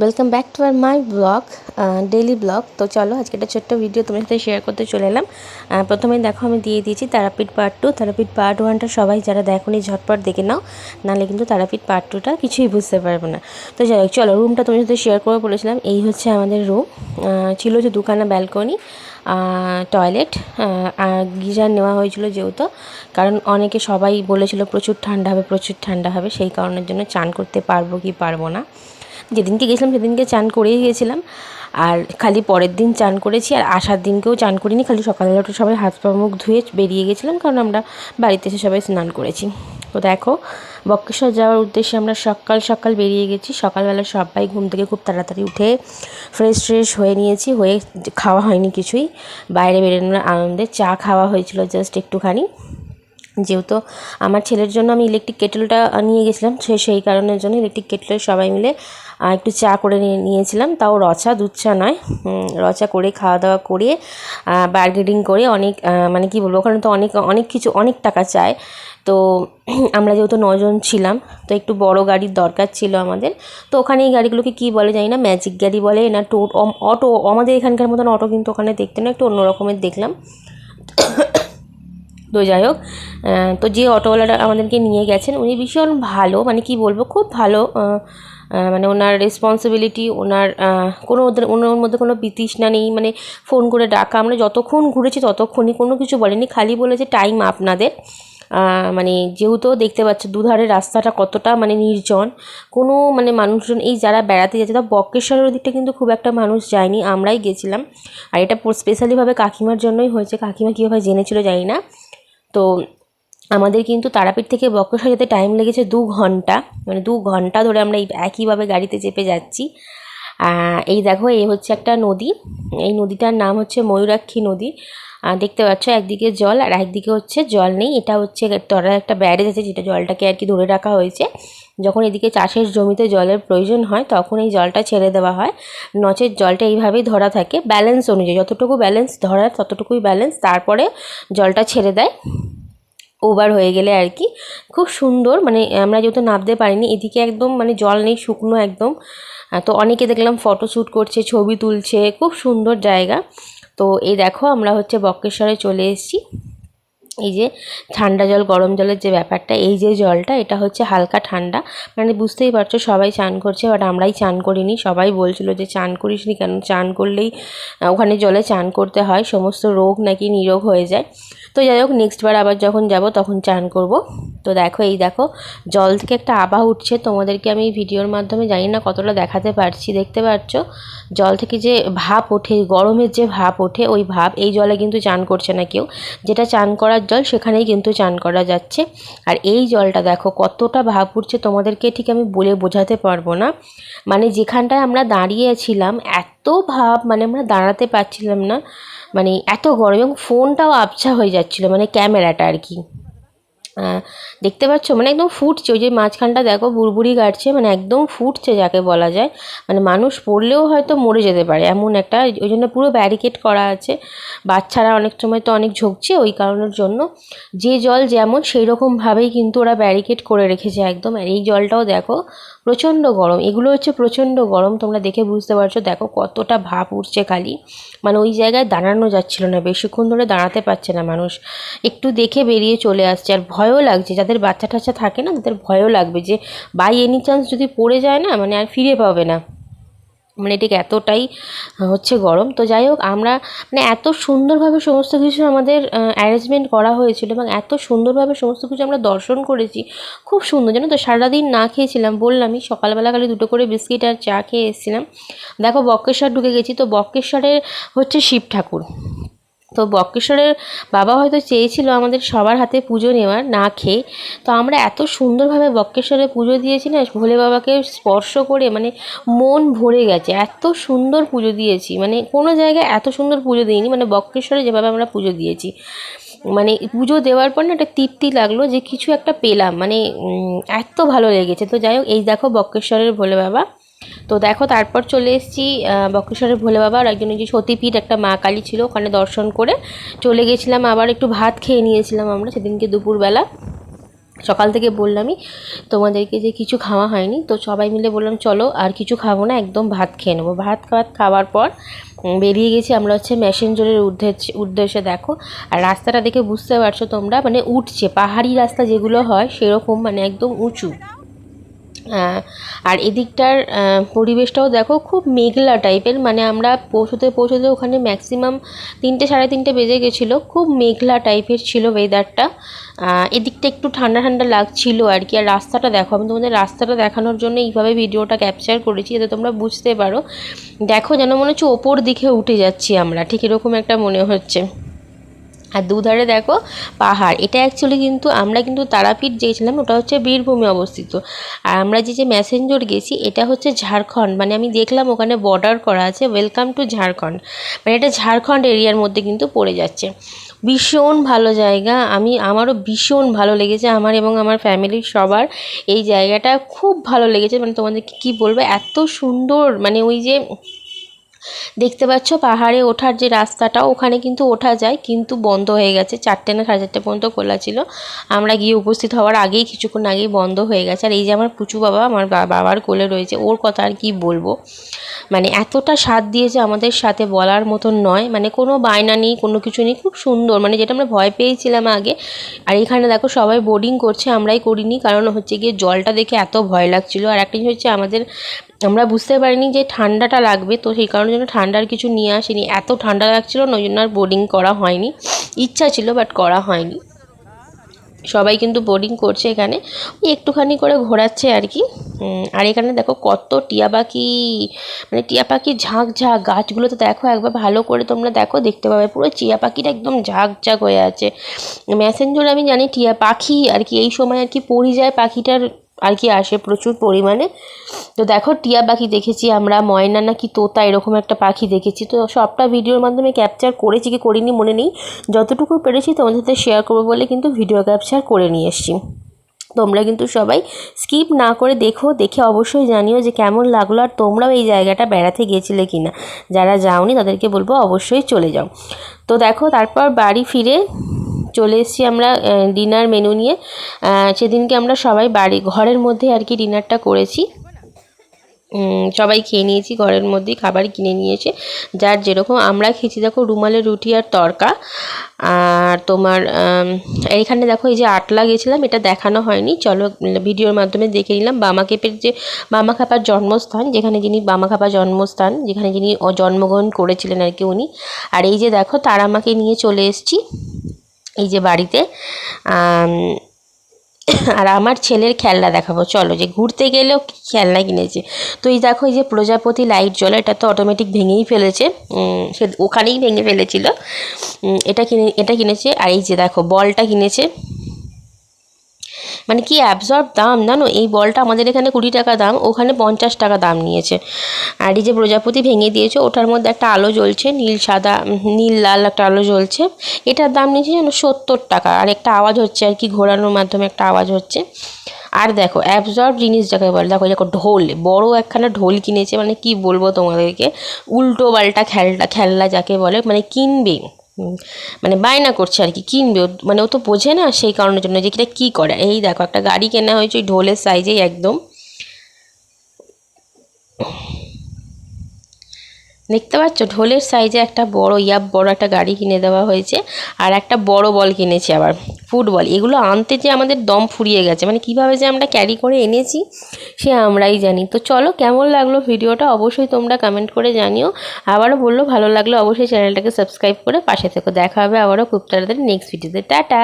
Welcome back to our my vlog daily vlog তো চলো আজকে একটা ছোট্ট ভিডিও তোমার সাথে শেয়ার করতে চলে এলাম। আহ, প্রথমেই দেখো আমি দিয়ে দিয়েছি Tarapith part two Tarapith part ওয়ানটা সবাই যারা দেখোনি ঝটপট দেখে নাও। নাহলে কিন্তু তারাপীঠ পার্ট টুটা কিছুই বুঝতে পারবে না। তো যাই হোক চলো রুমটা তোমার সাথে শেয়ার করে বলেছিলাম। এই হচ্ছে আমাদের রুম ছিল যে দুখানা ব্যালকনি টয়লেট গিজার নেওয়া হয়েছিল যেহেতু। কারণ অনেকে সবাই বলেছিল প্রচুর ঠান্ডা হবে প্রচুর ঠান্ডা হবে। সেই কারণের জন্য চান করতে পারব কি পারব না। যেদিনকে গেছিলাম সেদিনকে চান করেই গেছিলাম। আর খালি পরের দিন চান করেছি, আর আসার দিনকেও চান করিনি, খালি সকালবেলা উঠে সবাই হাত পা মুখ ধুয়ে বেরিয়ে গেছিলাম, কারণ আমরা বাড়িতে এসে সবাই স্নান করেছি। তো দেখো, বক্রেশ্বর যাওয়ার উদ্দেশ্যে আমরা সকাল সকাল বেরিয়ে গেছি। সকালবেলা সবাই ঘুম থেকে খুব তাড়াতাড়ি উঠে ফ্রেশ ফ্রেশ হয়ে নিয়েছি, হয়ে খাওয়া হয়নি কিছুই। বাইরে বেরোনোর আনন্দে চা খাওয়া হয়েছিল জাস্ট একটুখানি। যেহেতু আমার ছেলের জন্য আমি ইলেকট্রিক কেটলটা নিয়ে গেছিলাম। সে সেই কারণের জন্য ইলেকট্রিক কেটেলে সবাই মিলে একটু চা করে নিয়ে, নিয়েছিলাম। তাও রচা, দুধ চা নয়। রচা করে, খাওয়া দাওয়া করে বার্গেনিং করে অনেক মানে কি বলব, ওখানে তো অনেক অনেক কিছু, অনেক টাকা চায়। তো আমরা যেহেতু নজন ছিলাম, তো একটু বড় গাড়ির দরকার ছিল আমাদের। তো ওখানে এই গাড়িগুলোকে কী বলে জানি না ম্যাজিক গাড়ি বলে না, টো অটো, আমাদের এখানকার মতন অটো কিন্তু ওখানে দেখতে না একটু অন্য রকমের দেখলাম। তো যাই হোক তো যে অটোওয়ালাটা আমাদেরকে নিয়ে গেছেন, উনি ভীষণ ভালো মানে কি বলব, খুব ভালো মানে ওনার রেসপন্সিবিলিটি ওনার কোনো ওদের, ওনার মধ্যে কোনো বিতৃষ্ণা নেই মানে ফোন করে ডাকা, আমরা যতক্ষণ ঘুরেছি ততক্ষণই কোনো কিছু বলেনি, খালি বলেছে টাইম আপনাদের মানে যেহেতু দেখতে পাচ্ছ দুধারে রাস্তাটা কতটা মানে নির্জন, কোনো মানে মানুষজন, এই যারা বেড়াতে যাচ্ছে, তা বক্রেশ্বরের ওদিকটা কিন্তু খুব একটা মানুষ যায়নি, আমরাই গেছিলাম, আর এটা স্পেশালিভাবে কাকিমার জন্যই হয়েছে, কাকিমা কীভাবে জেনেছিল জানি না তো আমাদের কিন্তু তারাপীঠ থেকে বক্রেশ্বর যেতে টাইম লেগেছে দু ঘণ্টা। মানে দু ঘণ্টা ধরে আমরা এই একইভাবে গাড়িতে চেপে যাচ্ছি। এই দেখো এই হচ্ছে একটা নদী। এই নদীটার নাম হচ্ছে ময়ূরাক্ষী নদী। দেখতে পাচ্ছ, একদিকে জল আর একদিকে হচ্ছে জল নেই। এটা হচ্ছে তরা একটা ব্যারেজ আছে, যেটা জলটাকে আর কি ধরে রাখা হয়েছে। যখন এদিকে চাষের জমিতে জলের প্রয়োজন হয়, তখন এই জলটা ছেড়ে দেওয়া হয়। নচের জলটা এইভাবেই ধরা থাকে। ব্যালেন্স অনুযায়ী, যতটুকু ব্যালেন্স ধরার, ততটুকুই ব্যালেন্স। তারপরে জলটা ছেড়ে দেয়। ওভার হয়ে গেলে আর কি। খুব সুন্দর মানে আমরা যেহেতু নামতে পারিনি, এদিকে একদম মানে জল নেই, শুকনো একদম। তো অনেকে দেখলাম ফটো শ্যুট করছে, ছবি তুলছে। খুব সুন্দর জায়গা। তো এই দেখো আমরা হচ্ছে বক্রেশ্বরে চলে এসেছি। এই যে ঠান্ডা জল, গরম জলের যে ব্যাপারটা, এই যে জলটা, এটা হচ্ছে হালকা ঠান্ডা। মানে বুঝতেই পারছ, সবাই চান করছে, বাট আমরাই চান করিনি। সবাই বলছিল যে চান করিস নি কেন? চান করলেই ওখানে জলে চান করতে হয়, সমস্ত রোগ নাকি নিরোগ হয়ে যায়। তো যাই হোক নেক্সট বার আবার যখন যাব, তখন চান করব। তো দেখো, এই দেখো, জল থেকে একটা আভা উঠছে। তোমাদেরকে আমি ভিডিওর মাধ্যমে জানি না কতটা দেখাতে পারছি, দেখতে পাচ্ছ? জল থেকে যে ভাপ ওঠে, গরমের যে ভাপ ওঠে, ওই ভাপ এই জলে কিন্তু চান করছে না কেউ। যেটা চান করার জল, সেখানেই কিন্তু চান করা যাচ্ছে। আর এই জলটা দেখো, কতটা ভাপ উঠছে, তোমাদেরকে ঠিক আমি বলে বোঝাতে পারব না। মানে যেখানটায় আমরা দাঁড়িয়েছিলাম এত ভাব মানে আমরা দাঁড়াতে পারছিলাম না। মানে এত গরম এবং ফোনটাও আবছা হয়ে যাচ্ছিল মানে ক্যামেরাটা আর কি। দেখতে পাচ্ছ? মানে একদম ফুটছে, ওই যে মাঝখানটা দেখো বুড়বুড়ি কাটছে মানে একদম ফুটছে যাকে বলা যায়। মানে মানুষ পড়লেও হয়তো মরে যেতে পারে, এমন একটা, ওই জন্য পুরো ব্যারিকেড করা আছে। বাচ্চারা অনেক সময় তো অনেক ঝুঁকছে, ওই কারণের জন্য। যে জল যেমন সেই রকমভাবেই কিন্তু ওরা ব্যারিকেড করে রেখেছে একদম। আর এই জলটাও দেখো প্রচণ্ড গরম। এগুলো হচ্ছে প্রচণ্ড গরম, তোমরা দেখে বুঝতে পারছ। দেখো কতটা ভাপ উঠছে খালি। মানে ওই জায়গায় দাঁড়ানো যাচ্ছিল না, বেশিক্ষণ ধরে দাঁড়াতে পারছে না মানুষ। একটু দেখে বেরিয়ে চলে আসছে। আর ভয়ও লাগছে, যাদের বাচ্চা টাচ্চা থাকে না, তাদের ভয়ও লাগবে যে বাই এনি চান্স যদি পড়ে যায় না মানে আর ফিরে পাবে না। মানে ঠিক এতটাই হচ্ছে গরম। তো যাই হোক, আমরা মানে এত সুন্দরভাবে সমস্ত কিছু আমাদের অ্যারেঞ্জমেন্ট করা হয়েছিল এবং এত সুন্দরভাবে সমস্ত কিছু আমরা দর্শন করেছি। খুব সুন্দর, জানো তো? সারাদিন না খেয়েছিলাম, বললামই, সকালবেলা খালি দুটো করে বিস্কিট আর চা খেয়ে এসেছিলাম। দেখো, বক্রেশ্বর ঢুকে গেছি। তো বক্রেশ্বরের হচ্ছে শিব ঠাকুর। তো বক্রেশ্বরের বাবা হয়তো চেয়েছিল আমাদের সবার হাতে পুজো নেওয়ার, না খেয়ে। তো আমরা এত সুন্দরভাবে বক্রেশ্বরে পুজো দিয়েছি না, ভোলে বাবাকে স্পর্শ করে মানে মন ভরে গেছে। এত সুন্দর পুজো দিয়েছি মানে কোনো জায়গায় এত সুন্দর পুজো দিইনি মানে বক্রেশ্বরে যেভাবে আমরা পুজো দিয়েছি। মানে পুজো দেওয়ার পর না একটা তৃপ্তি লাগল যে কিছু একটা পেলাম মানে এত ভালো লেগেছে। তো যাই হোক, এই দেখো বক্রেশ্বরের ভোলে বাবা। তো দেখো, তারপর চলে এসেছি বক্রেশ্বরের ভোলে বাবা আর একজন যে সতীপীঠ, একটা মা কালী ছিল, ওখানে দর্শন করে চলে গেছিলাম। আবার একটু ভাত খেয়ে নিয়েছিলাম আমরা সেদিনকে দুপুরবেলা। সকাল থেকে বললামই তোমাদেরকে যে কিছু খাওয়া হয়নি, তো সবাই মিলে বললাম, চলো, আর কিছু খাব না, একদম ভাত খেয়ে নেব। ভাত খাওয়াত খাওয়ার পর বেরিয়ে গেছি আমরা হচ্ছে ম্যাসেঞ্জরের উদ্দেশ্যে উদ্দেশ্যে, দেখো। আর রাস্তাটা দেখে বুঝতে পারছ তোমরা মানে উঠছে, পাহাড়ি রাস্তা যেগুলো হয় সেরকম মানে একদম উঁচু। আর এদিকটার পরিবেশটাও দেখো খুব মেঘলা টাইপের মানে আমরা পৌঁছতে পৌঁছতে ওখানে ম্যাক্সিমাম তিনটে সাড়ে তিনটে বেজে গেছিল, খুব মেঘলা টাইপের ছিল ওয়েদারটা এদিকটা একটু ঠান্ডা ঠান্ডা লাগছিল আর কি, আর রাস্তাটা দেখো, আমি তোমাদের রাস্তাটা দেখানোর জন্য এইভাবে ভিডিওটা ক্যাপচার করেছি যাতে তোমরা বুঝতে পারো। দেখো যেন মনে হচ্ছে ওপর দিকে উঠে যাচ্ছি আমরা, ঠিক এরকম একটা মনে হচ্ছে। আর দুধারে দেখো পাহাড়। এটা অ্যাকচুয়ালি কিন্তু আমরা কিন্তু তারাপীঠ গিয়েছিলাম, ওটা হচ্ছে বীরভূমে অবস্থিত। আর আমরা যে যে ম্যাসেঞ্জর গেছি, এটা হচ্ছে ঝাড়খণ্ড। মানে আমি দেখলাম ওখানে বর্ডার করা আছে ওয়েলকাম টু ঝাড়খণ্ড। মানে এটা ঝাড়খণ্ড এরিয়ার মধ্যে কিন্তু পড়ে যাচ্ছে। ভীষণ ভালো জায়গা। আমি, আমারও ভীষণ ভালো লেগেছে আমার এবং আমার ফ্যামিলির সবার এই জায়গাটা। খুব ভালো লেগেছে। মানে তোমাদেরকে কী বলব, এত সুন্দর। মানে ওই যে দেখতে পাচ্ছ পাহাড়ে ওঠার যে রাস্তাটা, ওখানে কিন্তু ওঠা যায়, কিন্তু বন্ধ হয়ে গেছে। চারটে না সাড়ে চারটে পর্যন্ত খোলা ছিল। আমরা গিয়ে উপস্থিত হওয়ার আগেই, কিছুক্ষণ আগেই বন্ধ হয়ে গেছে। আর এই যে আমার পুচু বাবা, আমার বাবার কোলে রয়েছে, ওর কথা আর কি বলব? মানে এতটা স্বাদ দিয়েছে আমাদের সাথে বলার মতন নয়। মানে কোনো বায়না নেই, কোনো কিছু নেই, খুব সুন্দর। মানে যেটা আমরা ভয় পেয়েছিলাম আগে। আর এখানে দেখো সবাই বোর্ডিং করছে, আমরাই করিনি। কারণ হচ্ছে গিয়ে জলটা দেখে এত ভয় লাগছিল। আর একটা জিনিস হচ্ছে আমাদের আমরা বুঝতে পারিনি যে ঠান্ডাটা লাগবে, তো সেই কারণের জন্য ঠান্ডার কিছু নিয়ে আসিনি। এত ঠান্ডা লাগছিল ওই জন্য আর বোর্ডিং করা হয়নি। ইচ্ছা ছিল বাট করা হয়নি। সবাই কিন্তু বোর্ডিং করছে এখানে। একটুখানি করে ঘোরাচ্ছে আর কি। আর এখানে দেখো কত টিয়া পাখি মানে টিয়া পাখি ঝাঁক ঝাঁক। গাছগুলো তো দেখো একবার ভালো করে তোমরা দেখো, দেখতে পাবে। পুরো টিয়া পাখিটা একদম ঝাঁক ঝাঁক হয়ে আছে। ম্যাসেঞ্জর আমি জানি টিয়া পাখি আর কি, এই সময় আর কি পরিযায় পাখিটার আর কি আসে প্রচুর পরিমাণে। তো দেখো, টিয়া পাখি দেখেছি আমরা, ময়না নাকি তোতা, এরকম একটা পাখি দেখেছি। তো সবটা ভিডিওর মাধ্যমে ক্যাপচার করেছি কি করিনি মনে নেই। যতটুকু পেরেছি তোমাদের সাথে শেয়ার করব বলে কিন্তু ভিডিও ক্যাপচার করে নিয়ে এসেছি। তোমরা কিন্তু সবাই স্কিপ না করে দেখো, দেখে অবশ্যই জানিও যে কেমন লাগল আর তোমরাও এই জায়গাটা বেড়াতে গিয়েছিলে কি না যারা যাওনি তাদেরকে বলব অবশ্যই চলে যাও। তো দেখো, তারপর বাড়ি ফিরে চলে এসেছি আমরা ডিনার মেনু নিয়ে। সেদিনকে আমরা সবাই বাড়ি, ঘরের মধ্যে আর কি ডিনারটা করেছি। সবাই খেয়ে নিয়েছি, ঘরের মধ্যেই খাবার কিনে নিয়েছে। যার যেরকম, আমরা খেয়েছি দেখো রুমালের রুটি আর তরকা। আর তোমার এইখানে দেখো এই যে আটলা গেছিলাম, এটা দেখানো হয়নি। চলো, ভিডিওর মাধ্যমে দেখে নিলাম। বামা কেপের যে, বামা খাপার জন্মস্থান, যেখানে যিনি বামা খাপা জন্মস্থান, যেখানে যিনি জন্মগ্রহণ করেছিলেন আর কি উনি। আর এই যে দেখো, তারা আমাকে নিয়ে চলে এসেছি। এই যে বাড়িতে আর আমার ছেলের খেলনা দেখাবো। চলো, যে ঘুরতে গেলেও খেলনা কিনেছে। তো এই দেখো, এই যে প্রজাপতি লাইট জ্বলে, এটা তো অটোমেটিক ভেঙেই ফেলেছে। সে ওখানেই ভেঙে ফেলেছিল। এটা কিনে, এটা কিনেছে, আর এই যে দেখো, বলটা কিনেছে। মানে কি অ্যাবজর্ব দাম? জানো, এই বলটা আমাদের এখানে কুড়ি টাকা দাম, ওখানে পঞ্চাশ টাকা দাম নিয়েছে। আর এই যে প্রজাপতি ভেঙে দিয়েছে, ওটার মধ্যে একটা আলো জ্বলছে, নীল সাদা, নীল লাল একটা আলো জ্বলছে। এটার দাম নিয়েছে যেন সত্তর টাকা, আর একটা আওয়াজ হচ্ছে আর কি, ঘোরানোর মাধ্যমে একটা আওয়াজ হচ্ছে। আর দেখো অ্যাবজর্ব জিনিস যাকে বলে, দেখো দেখো ঢোল, বড় একখানা ঢোল কিনেছে মানে কি বলব তোমাদেরকে? উল্টো পাল্টা খেলটা খেলনা যাকে বলে মানে কিনবে। মানে বায়না করছে আর কি, কিনবে মানে ও তো বোঝে না সেই কারণের জন্য যে এটা কী করে। এই দেখো, একটা গাড়ি কেনা হয়েছে ওই ঢোলের সাইজেই একদম। দেখতে পাচ্ছ? ঢোলের সাইজে একটা বড় ইয়াব, বড় একটা গাড়ি কিনে দেওয়া হয়েছে আর একটা বড় বল কিনেছি আবার, ফুটবল। এগুলো আনতে যে আমাদের দম ফুরিয়ে গেছে মানে কীভাবে যে আমরা ক্যারি করে এনেছি, সে আমরাই জানি। তো চলো, কেমন লাগল ভিডিওটা অবশ্যই তোমরা কমেন্ট করে জানিও। আবারও বলল, ভালো লাগল অবশ্যই চ্যানেলটাকে সাবস্ক্রাইব করে পাশে থেকো। দেখা হবে আবারও খুব তাড়াতাড়ি নেক্সট ভিডিওতে টাটা!